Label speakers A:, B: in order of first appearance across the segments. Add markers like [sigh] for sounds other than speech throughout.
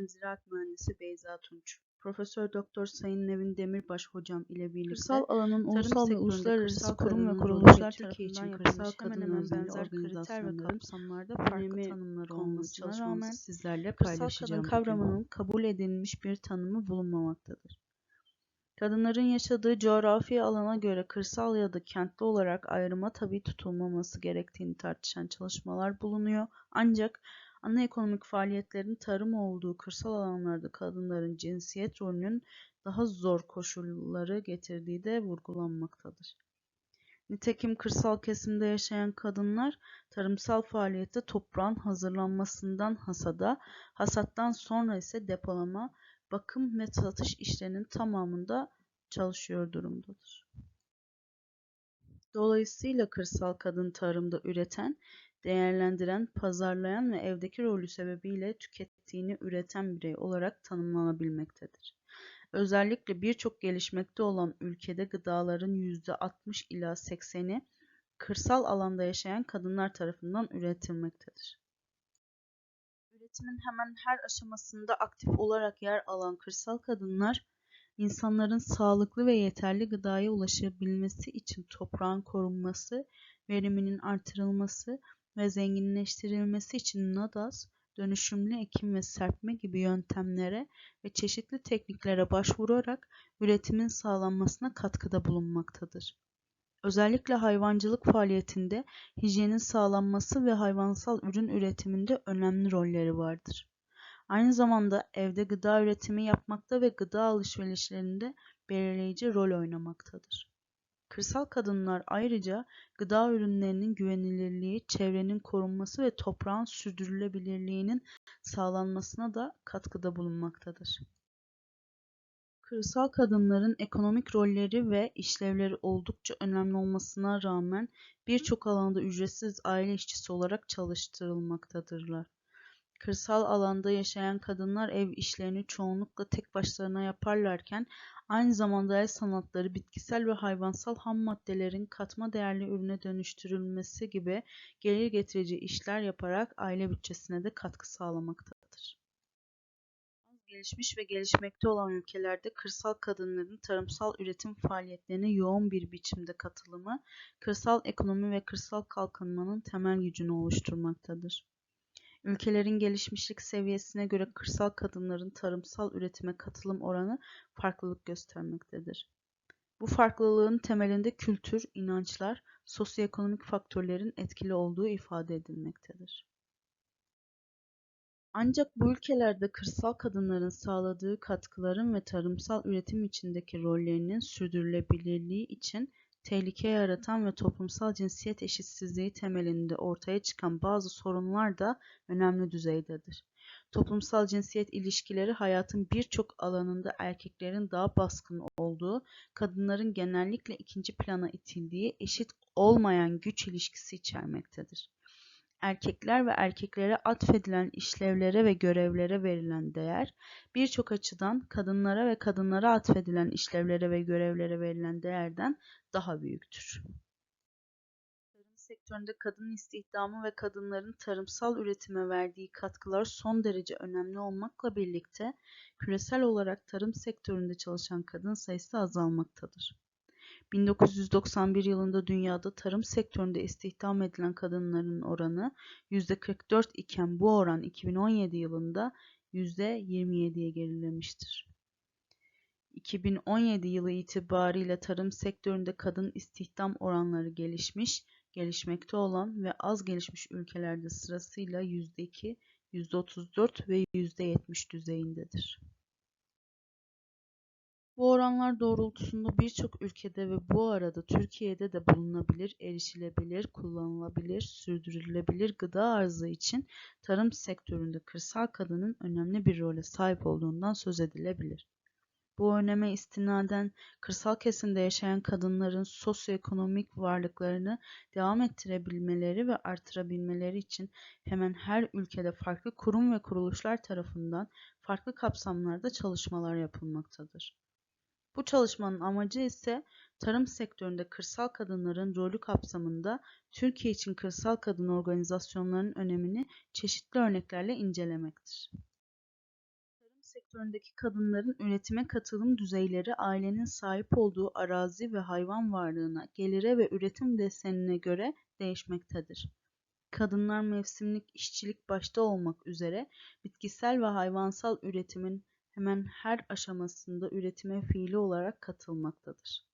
A: Ben Ziraat Mühendisi Beyza Tunç. Profesör Doktor Sayın Nevin Demirbaş hocam ile birlikte
B: Kırsal alanın ulusal ve uluslararası kurum ve kuruluşlar
A: Türkiye için kırsal kadın
B: ve
A: organizasyonların önemi
B: tanımları
A: olması çalışmamızı
B: rağmen
A: sizlerle
B: kırsal kadın
A: paylaşacağım
B: kavramının kabul edilmiş bir tanımı bulunmamaktadır. Kadınların yaşadığı coğrafi alana göre kırsal ya da kentli olarak ayrıma tabi tutulmaması gerektiğini tartışan çalışmalar bulunuyor. Ancak ana ekonomik faaliyetlerin tarım olduğu kırsal alanlarda kadınların cinsiyet rolünün daha zor koşulları getirdiği de vurgulanmaktadır. Nitekim kırsal kesimde yaşayan kadınlar tarımsal faaliyette toprağın hazırlanmasından hasada, hasattan sonra ise depolama, bakım ve satış işlerinin tamamında çalışıyor durumdadır. Dolayısıyla kırsal kadın tarımda üreten, değerlendiren, pazarlayan ve evdeki rolü sebebiyle tükettiğini üreten birey olarak tanımlanabilmektedir. Özellikle birçok gelişmekte olan ülkede gıdaların %60 ila 80'i kırsal alanda yaşayan kadınlar tarafından üretilmektedir. Üretimin hemen her aşamasında aktif olarak yer alan kırsal kadınlar, insanların sağlıklı ve yeterli gıdaya ulaşabilmesi için toprağın korunması, veriminin artırılması ve zenginleştirilmesi için NADAS, dönüşümlü ekim ve serpme gibi yöntemlere ve çeşitli tekniklere başvurarak üretimin sağlanmasına katkıda bulunmaktadır. Özellikle hayvancılık faaliyetinde hijyenin sağlanması ve hayvansal ürün üretiminde önemli rolleri vardır. Aynı zamanda evde gıda üretimi yapmakta ve gıda alışverişlerinde belirleyici rol oynamaktadır. Kırsal kadınlar ayrıca gıda ürünlerinin güvenilirliği, çevrenin korunması ve toprağın sürdürülebilirliğinin sağlanmasına da katkıda bulunmaktadır. Kırsal kadınların ekonomik rolleri ve işlevleri oldukça önemli olmasına rağmen birçok alanda ücretsiz aile işçisi olarak çalıştırılmaktadırlar. Kırsal alanda yaşayan kadınlar ev işlerini çoğunlukla tek başlarına yaparlarken aynı zamanda el sanatları, bitkisel ve hayvansal ham maddelerin katma değerli ürüne dönüştürülmesi gibi gelir getirici işler yaparak aile bütçesine de katkı sağlamaktadır. Gelişmiş ve gelişmekte olan ülkelerde kırsal kadınların tarımsal üretim faaliyetlerine yoğun bir biçimde katılımı, kırsal ekonomi ve kırsal kalkınmanın temel gücünü oluşturmaktadır. Ülkelerin gelişmişlik seviyesine göre kırsal kadınların tarımsal üretime katılım oranı farklılık göstermektedir. Bu farklılığın temelinde kültür, inançlar, sosyoekonomik faktörlerin etkili olduğu ifade edilmektedir. Ancak bu ülkelerde kırsal kadınların sağladığı katkıların ve tarımsal üretim içindeki rollerinin sürdürülebilirliği için tehlike yaratan ve toplumsal cinsiyet eşitsizliği temelinde ortaya çıkan bazı sorunlar da önemli düzeydedir. Toplumsal cinsiyet ilişkileri hayatın birçok alanında erkeklerin daha baskın olduğu, kadınların genellikle ikinci plana itildiği eşit olmayan güç ilişkisi içermektedir erkekler ve erkeklere atfedilen işlevlere ve görevlere verilen değer, birçok açıdan kadınlara ve kadınlara atfedilen işlevlere ve görevlere verilen değerden daha büyüktür. Tarım sektöründe kadın istihdamı ve kadınların tarımsal üretime verdiği katkılar son derece önemli olmakla birlikte küresel olarak tarım sektöründe çalışan kadın sayısı azalmaktadır. 1991 yılında dünyada tarım sektöründe istihdam edilen kadınların oranı %44 iken bu oran 2017 yılında %27'ye gerilemiştir. 2017 yılı itibariyle tarım sektöründe kadın istihdam oranları gelişmiş, gelişmekte olan ve az gelişmiş ülkelerde sırasıyla %2, %34 ve %70 düzeyindedir. Bu oranlar doğrultusunda birçok ülkede ve bu arada Türkiye'de de bulunabilir, erişilebilir, kullanılabilir, sürdürülebilir gıda arzı için tarım sektöründe kırsal kadının önemli bir role sahip olduğundan söz edilebilir. Bu öneme istinaden kırsal kesimde yaşayan kadınların sosyoekonomik varlıklarını devam ettirebilmeleri ve artırabilmeleri için hemen her ülkede farklı kurum ve kuruluşlar tarafından farklı kapsamlarda çalışmalar yapılmaktadır. Bu çalışmanın amacı ise tarım sektöründe kırsal kadınların rolü kapsamında Türkiye için kırsal kadın organizasyonlarının önemini çeşitli örneklerle incelemektir. sektöründeki kadınların üretime katılım düzeyleri ailenin sahip olduğu arazi ve hayvan varlığına, gelire ve üretim desenine göre değişmektedir. Kadınlar mevsimlik işçilik başta olmak üzere bitkisel ve hayvansal üretimin hemen her aşamasında üretime fiili olarak katılmaktadır.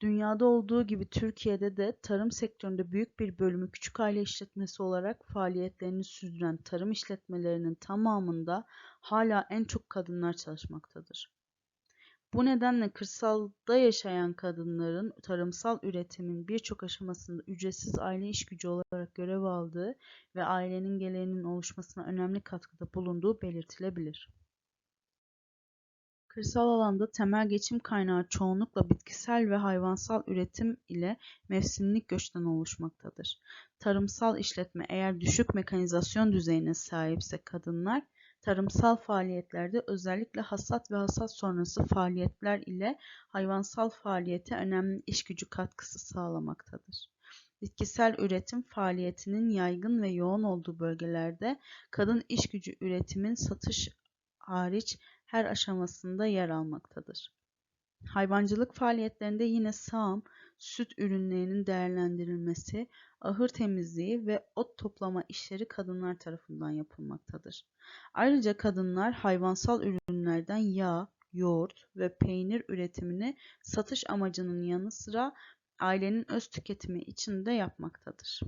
B: Dünyada olduğu gibi Türkiye'de de tarım sektöründe büyük bir bölümü küçük aile işletmesi olarak faaliyetlerini sürdüren tarım işletmelerinin tamamında hala en çok kadınlar çalışmaktadır. Bu nedenle kırsalda yaşayan kadınların tarımsal üretimin birçok aşamasında ücretsiz aile iş gücü olarak görev aldığı ve ailenin geleneğinin oluşmasına önemli katkıda bulunduğu belirtilebilir. Kırsal alanda temel geçim kaynağı çoğunlukla bitkisel ve hayvansal üretim ile mevsimlik göçten oluşmaktadır. Tarımsal işletme eğer düşük mekanizasyon düzeyine sahipse kadınlar, tarımsal faaliyetlerde özellikle hasat ve hasat sonrası faaliyetler ile hayvansal faaliyete önemli iş gücü katkısı sağlamaktadır. Bitkisel üretim faaliyetinin yaygın ve yoğun olduğu bölgelerde kadın iş gücü üretimin satış hariç her aşamasında yer almaktadır. Hayvancılık faaliyetlerinde yine sağım, süt ürünlerinin değerlendirilmesi, ahır temizliği ve ot toplama işleri kadınlar tarafından yapılmaktadır. Ayrıca kadınlar hayvansal ürünlerden yağ, yoğurt ve peynir üretimini satış amacının yanı sıra ailenin öz tüketimi için de yapmaktadır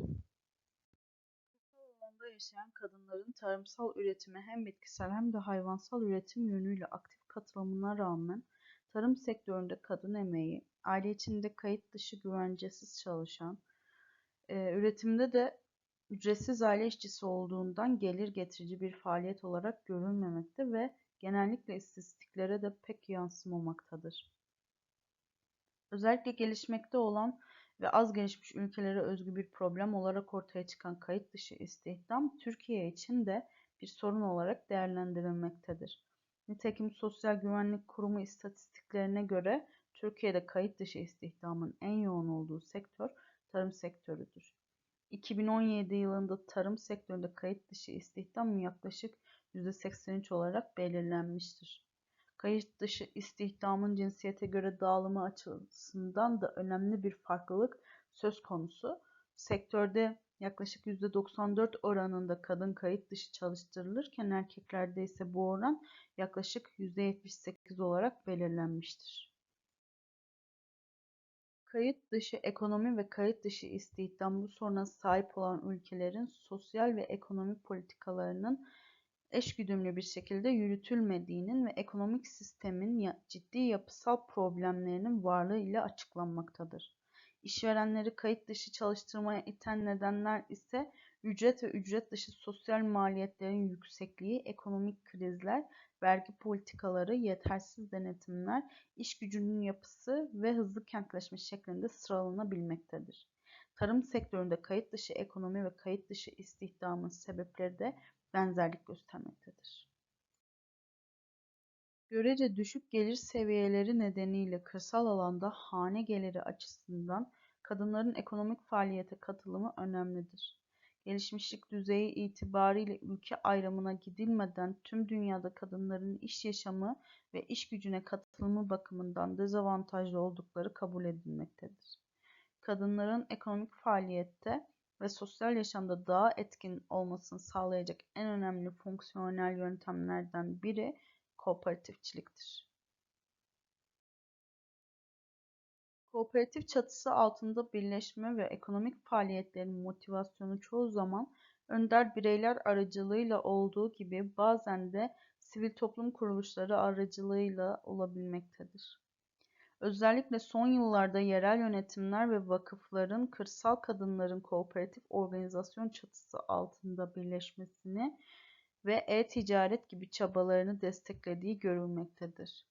B: yaşayan kadınların tarımsal üretime hem bitkisel hem de hayvansal üretim yönüyle aktif katılımına rağmen tarım sektöründe kadın emeği, aile içinde kayıt dışı güvencesiz çalışan, e, üretimde de ücretsiz aile işçisi olduğundan gelir getirici bir faaliyet olarak görülmemekte ve genellikle istatistiklere de pek yansımamaktadır. Özellikle gelişmekte olan ve az gelişmiş ülkelere özgü bir problem olarak ortaya çıkan kayıt dışı istihdam Türkiye için de bir sorun olarak değerlendirilmektedir. Nitekim Sosyal Güvenlik Kurumu istatistiklerine göre Türkiye'de kayıt dışı istihdamın en yoğun olduğu sektör tarım sektörüdür. 2017 yılında tarım sektöründe kayıt dışı istihdam yaklaşık %83 olarak belirlenmiştir. Kayıt dışı istihdamın cinsiyete göre dağılımı açısından da önemli bir farklılık söz konusu. Sektörde yaklaşık %94 oranında kadın kayıt dışı çalıştırılırken erkeklerde ise bu oran yaklaşık %78 olarak belirlenmiştir. Kayıt dışı ekonomi ve kayıt dışı istihdam bu soruna sahip olan ülkelerin sosyal ve ekonomik politikalarının eşgüdümlü bir şekilde yürütülmediğinin ve ekonomik sistemin ciddi yapısal problemlerinin varlığı ile açıklanmaktadır. İşverenleri kayıt dışı çalıştırmaya iten nedenler ise ücret ve ücret dışı sosyal maliyetlerin yüksekliği, ekonomik krizler, vergi politikaları, yetersiz denetimler, iş gücünün yapısı ve hızlı kentleşme şeklinde sıralanabilmektedir. Tarım sektöründe kayıt dışı ekonomi ve kayıt dışı istihdamın sebepleri de benzerlik göstermektedir. Görece düşük gelir seviyeleri nedeniyle kırsal alanda hane geliri açısından kadınların ekonomik faaliyete katılımı önemlidir. Gelişmişlik düzeyi itibariyle ülke ayrımına gidilmeden tüm dünyada kadınların iş yaşamı ve iş gücüne katılımı bakımından dezavantajlı oldukları kabul edilmektedir. Kadınların ekonomik faaliyette ve sosyal yaşamda daha etkin olmasını sağlayacak en önemli fonksiyonel yöntemlerden biri kooperatifçiliktir. Kooperatif çatısı altında birleşme ve ekonomik faaliyetlerin motivasyonu çoğu zaman önder bireyler aracılığıyla olduğu gibi bazen de sivil toplum kuruluşları aracılığıyla olabilmektedir. Özellikle son yıllarda yerel yönetimler ve vakıfların kırsal kadınların kooperatif organizasyon çatısı altında birleşmesini ve e-ticaret gibi çabalarını desteklediği görülmektedir.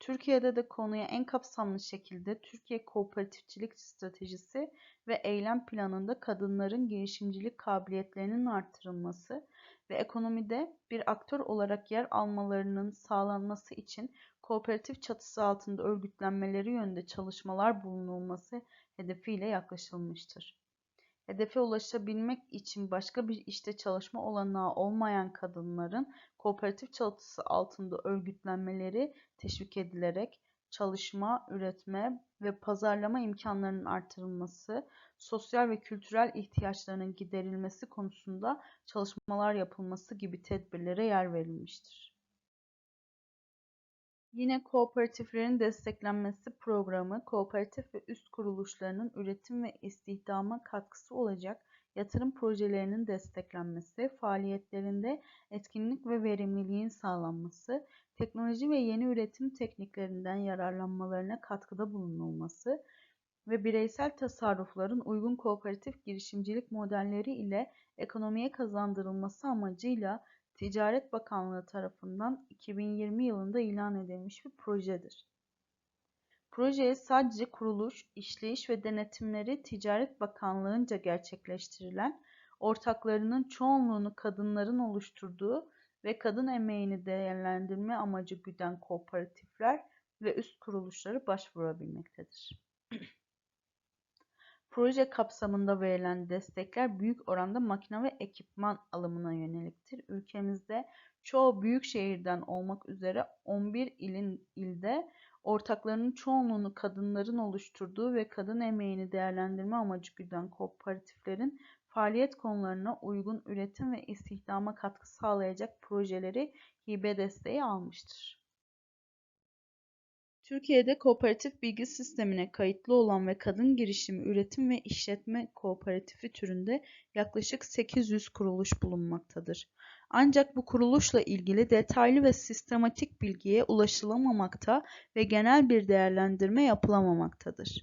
B: Türkiye'de de konuya en kapsamlı şekilde Türkiye Kooperatifçilik Stratejisi ve Eylem Planı'nda kadınların girişimcilik kabiliyetlerinin artırılması ve ekonomide bir aktör olarak yer almalarının sağlanması için kooperatif çatısı altında örgütlenmeleri yönünde çalışmalar bulunulması hedefiyle yaklaşılmıştır. hedefe ulaşabilmek için başka bir işte çalışma olanağı olmayan kadınların kooperatif çatısı altında örgütlenmeleri teşvik edilerek çalışma, üretme ve pazarlama imkanlarının artırılması, sosyal ve kültürel ihtiyaçlarının giderilmesi konusunda çalışmalar yapılması gibi tedbirlere yer verilmiştir. Yine kooperatiflerin desteklenmesi programı, kooperatif ve üst kuruluşlarının üretim ve istihdama katkısı olacak yatırım projelerinin desteklenmesi, faaliyetlerinde etkinlik ve verimliliğin sağlanması, teknoloji ve yeni üretim tekniklerinden yararlanmalarına katkıda bulunulması ve bireysel tasarrufların uygun kooperatif girişimcilik modelleri ile ekonomiye kazandırılması amacıyla Ticaret Bakanlığı tarafından 2020 yılında ilan edilmiş bir projedir. Projeye sadece kuruluş, işleyiş ve denetimleri Ticaret Bakanlığı'nca gerçekleştirilen, ortaklarının çoğunluğunu kadınların oluşturduğu ve kadın emeğini değerlendirme amacı güden kooperatifler ve üst kuruluşları başvurabilmektedir. [clears throat] Proje kapsamında verilen destekler büyük oranda makine ve ekipman alımına yöneliktir. Ülkemizde çoğu büyük şehirden olmak üzere 11 ilin ilde ortaklarının çoğunluğunu kadınların oluşturduğu ve kadın emeğini değerlendirme amacı güden kooperatiflerin faaliyet konularına uygun üretim ve istihdama katkı sağlayacak projeleri hibe desteği almıştır. Türkiye'de kooperatif bilgi sistemine kayıtlı olan ve kadın girişimi üretim ve işletme kooperatifi türünde yaklaşık 800 kuruluş bulunmaktadır. Ancak bu kuruluşla ilgili detaylı ve sistematik bilgiye ulaşılamamakta ve genel bir değerlendirme yapılamamaktadır.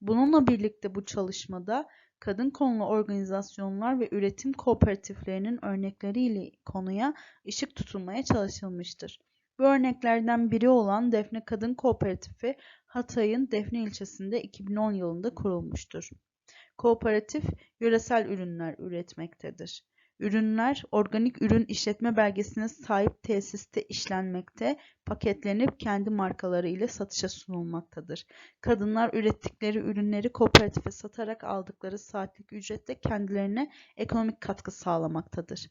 B: Bununla birlikte bu çalışmada kadın konulu organizasyonlar ve üretim kooperatiflerinin örnekleriyle konuya ışık tutulmaya çalışılmıştır. Bu örneklerden biri olan Defne Kadın Kooperatifi Hatay'ın Defne ilçesinde 2010 yılında kurulmuştur. Kooperatif yöresel ürünler üretmektedir. Ürünler organik ürün işletme belgesine sahip tesiste işlenmekte, paketlenip kendi markaları ile satışa sunulmaktadır. Kadınlar ürettikleri ürünleri kooperatife satarak aldıkları saatlik ücretle kendilerine ekonomik katkı sağlamaktadır.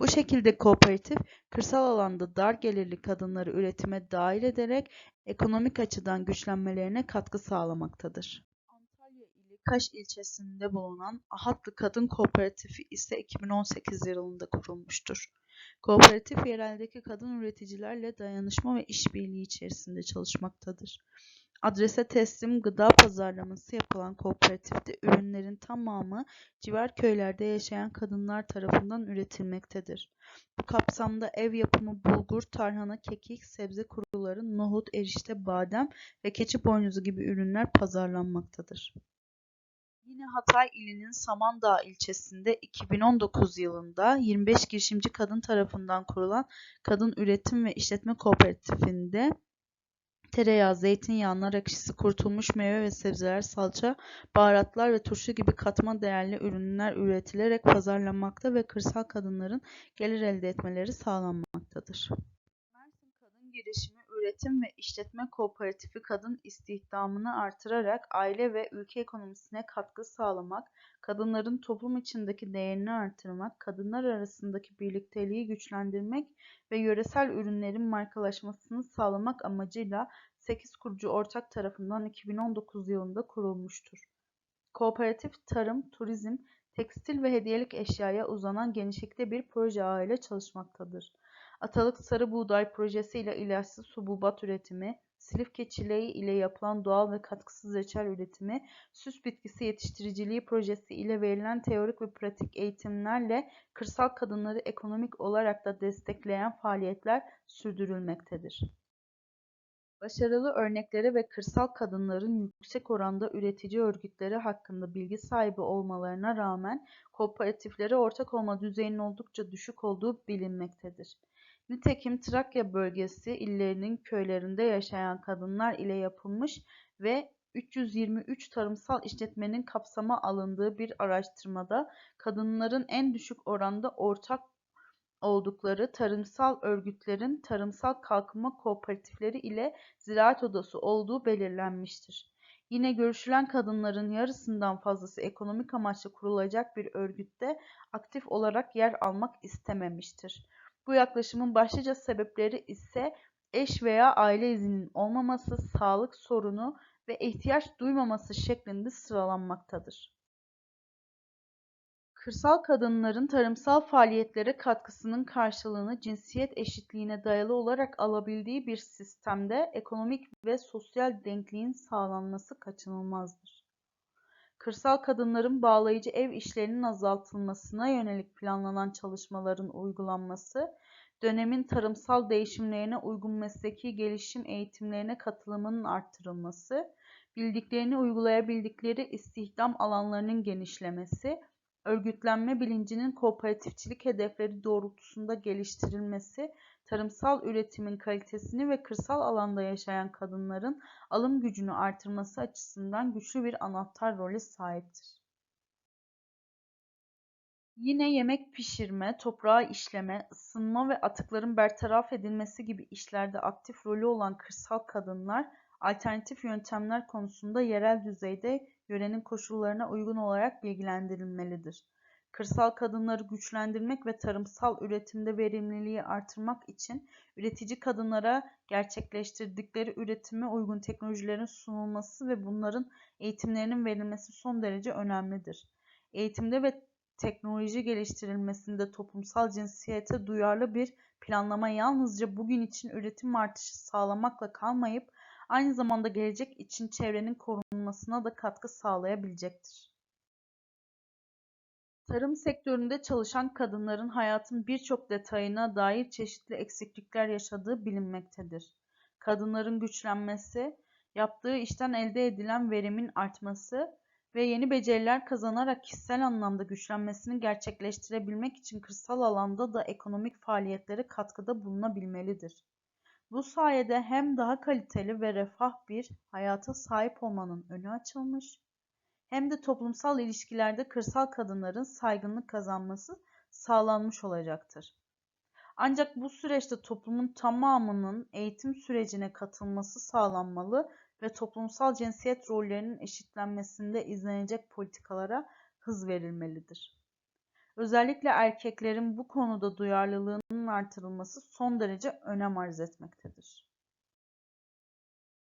B: Bu şekilde kooperatif, kırsal alanda dar gelirli kadınları üretime dahil ederek ekonomik açıdan güçlenmelerine katkı sağlamaktadır. Kaş ilçesinde bulunan Ahatlı Kadın Kooperatifi ise 2018 yılında kurulmuştur. Kooperatif yereldeki kadın üreticilerle dayanışma ve işbirliği içerisinde çalışmaktadır. Adrese teslim gıda pazarlaması yapılan kooperatifte ürünlerin tamamı civar köylerde yaşayan kadınlar tarafından üretilmektedir. Bu kapsamda ev yapımı bulgur, tarhana, kekik, sebze kuruları, nohut, erişte, badem ve keçi boynuzu gibi ürünler pazarlanmaktadır. Yine Hatay ilinin Samandağ ilçesinde 2019 yılında 25 girişimci kadın tarafından kurulan Kadın Üretim ve İşletme Kooperatifinde tereyağı, zeytinyağı, nar ekşisi, kurutulmuş meyve ve sebzeler, salça, baharatlar ve turşu gibi katma değerli ürünler üretilerek pazarlanmakta ve kırsal kadınların gelir elde etmeleri sağlanmaktadır. Mersin Kadın Girişimi Üretim ve İşletme Kooperatifi kadın istihdamını artırarak aile ve ülke ekonomisine katkı sağlamak, kadınların toplum içindeki değerini artırmak, kadınlar arasındaki birlikteliği güçlendirmek ve yöresel ürünlerin markalaşmasını sağlamak amacıyla 8 kurucu ortak tarafından 2019 yılında kurulmuştur. Kooperatif tarım, turizm, tekstil ve hediyelik eşyaya uzanan genişlikte bir proje ağıyla çalışmaktadır. Atalık Sarı Buğday Projesi ile ilaçsız hububat üretimi, Silifke çileği ile yapılan doğal ve katkısız reçel üretimi, süs bitkisi yetiştiriciliği projesi ile verilen teorik ve pratik eğitimlerle kırsal kadınları ekonomik olarak da destekleyen faaliyetler sürdürülmektedir. Başarılı örnekleri ve kırsal kadınların yüksek oranda üretici örgütleri hakkında bilgi sahibi olmalarına rağmen kooperatiflere ortak olma düzeyinin oldukça düşük olduğu bilinmektedir. Nitekim Trakya bölgesi illerinin köylerinde yaşayan kadınlar ile yapılmış ve 323 tarımsal işletmenin kapsama alındığı bir araştırmada kadınların en düşük oranda ortak oldukları tarımsal örgütlerin tarımsal kalkınma kooperatifleri ile ziraat odası olduğu belirlenmiştir. Yine görüşülen kadınların yarısından fazlası ekonomik amaçlı kurulacak bir örgütte aktif olarak yer almak istememiştir. Bu yaklaşımın başlıca sebepleri ise eş veya aile izninin olmaması, sağlık sorunu ve ihtiyaç duymaması şeklinde sıralanmaktadır. Kırsal kadınların tarımsal faaliyetlere katkısının karşılığını cinsiyet eşitliğine dayalı olarak alabildiği bir sistemde ekonomik ve sosyal denkliğin sağlanması kaçınılmazdır. Kırsal kadınların bağlayıcı ev işlerinin azaltılmasına yönelik planlanan çalışmaların uygulanması, dönemin tarımsal değişimlerine uygun mesleki gelişim eğitimlerine katılımının arttırılması, bildiklerini uygulayabildikleri istihdam alanlarının genişlemesi, örgütlenme bilincinin kooperatifçilik hedefleri doğrultusunda geliştirilmesi, tarımsal üretimin kalitesini ve kırsal alanda yaşayan kadınların alım gücünü artırması açısından güçlü bir anahtar role sahiptir. Yine yemek pişirme, toprağı işleme, ısınma ve atıkların bertaraf edilmesi gibi işlerde aktif rolü olan kırsal kadınlar, alternatif yöntemler konusunda yerel düzeyde yörenin koşullarına uygun olarak bilgilendirilmelidir. Kırsal kadınları güçlendirmek ve tarımsal üretimde verimliliği artırmak için üretici kadınlara gerçekleştirdikleri üretime uygun teknolojilerin sunulması ve bunların eğitimlerinin verilmesi son derece önemlidir. Eğitimde ve teknoloji geliştirilmesinde toplumsal cinsiyete duyarlı bir planlama yalnızca bugün için üretim artışı sağlamakla kalmayıp aynı zamanda gelecek için çevrenin korunmasına da katkı sağlayabilecektir. Tarım sektöründe çalışan kadınların hayatın birçok detayına dair çeşitli eksiklikler yaşadığı bilinmektedir. Kadınların güçlenmesi, yaptığı işten elde edilen verimin artması ve yeni beceriler kazanarak kişisel anlamda güçlenmesini gerçekleştirebilmek için kırsal alanda da ekonomik faaliyetlere katkıda bulunabilmelidir. Bu sayede hem daha kaliteli ve refah bir hayata sahip olmanın önü açılmış, hem de toplumsal ilişkilerde kırsal kadınların saygınlık kazanması sağlanmış olacaktır. Ancak bu süreçte toplumun tamamının eğitim sürecine katılması sağlanmalı ve toplumsal cinsiyet rollerinin eşitlenmesinde izlenecek politikalara hız verilmelidir. Özellikle erkeklerin bu konuda duyarlılığının artırılması son derece önem arz etmektedir.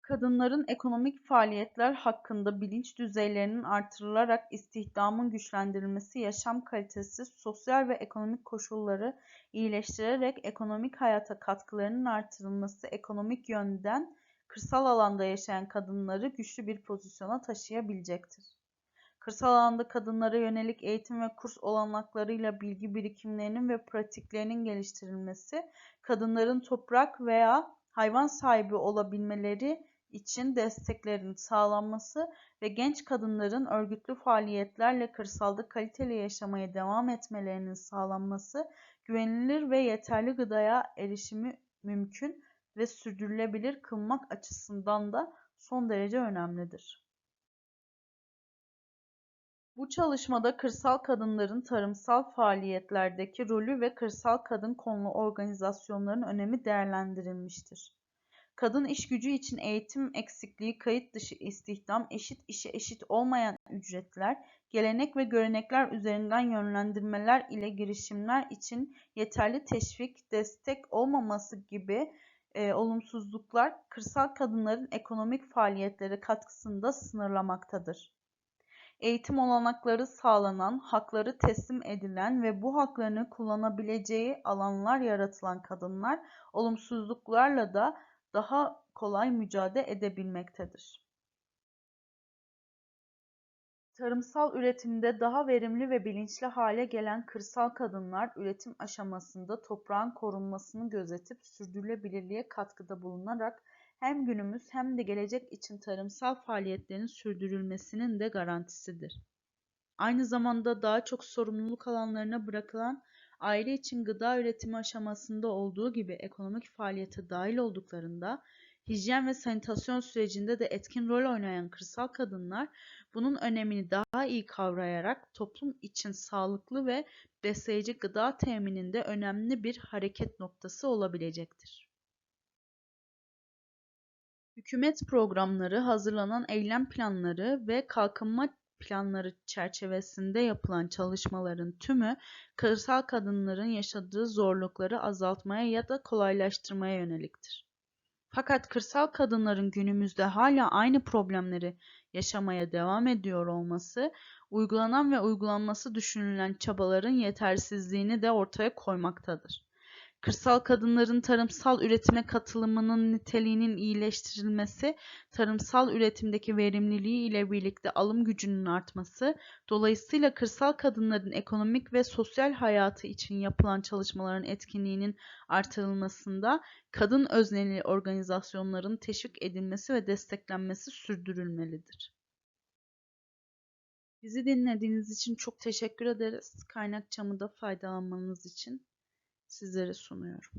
B: Kadınların ekonomik faaliyetler hakkında bilinç düzeylerinin artırılarak istihdamın güçlendirilmesi, yaşam kalitesi, sosyal ve ekonomik koşulları iyileştirerek ekonomik hayata katkılarının artırılması ekonomik yönden kırsal alanda yaşayan kadınları güçlü bir pozisyona taşıyabilecektir. Kırsal alanda kadınlara yönelik eğitim ve kurs olanaklarıyla bilgi birikimlerinin ve pratiklerinin geliştirilmesi, kadınların toprak veya hayvan sahibi olabilmeleri için desteklerin sağlanması ve genç kadınların örgütlü faaliyetlerle kırsalda kaliteli yaşamaya devam etmelerinin sağlanması, güvenilir ve yeterli gıdaya erişimi mümkün ve sürdürülebilir kılmak açısından da son derece önemlidir. Bu çalışmada kırsal kadınların tarımsal faaliyetlerdeki rolü ve kırsal kadın konulu organizasyonların önemi değerlendirilmiştir. Kadın iş gücü için eğitim eksikliği, kayıt dışı istihdam, eşit işe eşit olmayan ücretler, gelenek ve görenekler üzerinden yönlendirmeler ile girişimler için yeterli teşvik, destek olmaması gibi e, olumsuzluklar kırsal kadınların ekonomik faaliyetlere katkısını da sınırlamaktadır. Eğitim olanakları sağlanan, hakları teslim edilen ve bu haklarını kullanabileceği alanlar yaratılan kadınlar olumsuzluklarla da daha kolay mücadele edebilmektedir. Tarımsal üretimde daha verimli ve bilinçli hale gelen kırsal kadınlar üretim aşamasında toprağın korunmasını gözetip sürdürülebilirliğe katkıda bulunarak hem günümüz hem de gelecek için tarımsal faaliyetlerin sürdürülmesinin de garantisidir. Aynı zamanda daha çok sorumluluk alanlarına bırakılan aile için gıda üretimi aşamasında olduğu gibi ekonomik faaliyete dahil olduklarında hijyen ve sanitasyon sürecinde de etkin rol oynayan kırsal kadınlar bunun önemini daha iyi kavrayarak toplum için sağlıklı ve besleyici gıda temininde önemli bir hareket noktası olabilecektir. Hükümet programları, hazırlanan eylem planları ve kalkınma planları çerçevesinde yapılan çalışmaların tümü kırsal kadınların yaşadığı zorlukları azaltmaya ya da kolaylaştırmaya yöneliktir. Fakat kırsal kadınların günümüzde hala aynı problemleri yaşamaya devam ediyor olması, uygulanan ve uygulanması düşünülen çabaların yetersizliğini de ortaya koymaktadır. Kırsal kadınların tarımsal üretime katılımının niteliğinin iyileştirilmesi, tarımsal üretimdeki verimliliği ile birlikte alım gücünün artması, dolayısıyla kırsal kadınların ekonomik ve sosyal hayatı için yapılan çalışmaların etkinliğinin artırılmasında kadın özneli organizasyonların teşvik edilmesi ve desteklenmesi sürdürülmelidir. Bizi dinlediğiniz için çok teşekkür ederiz. Kaynakçamı da faydalanmanız için sizlere sunuyorum.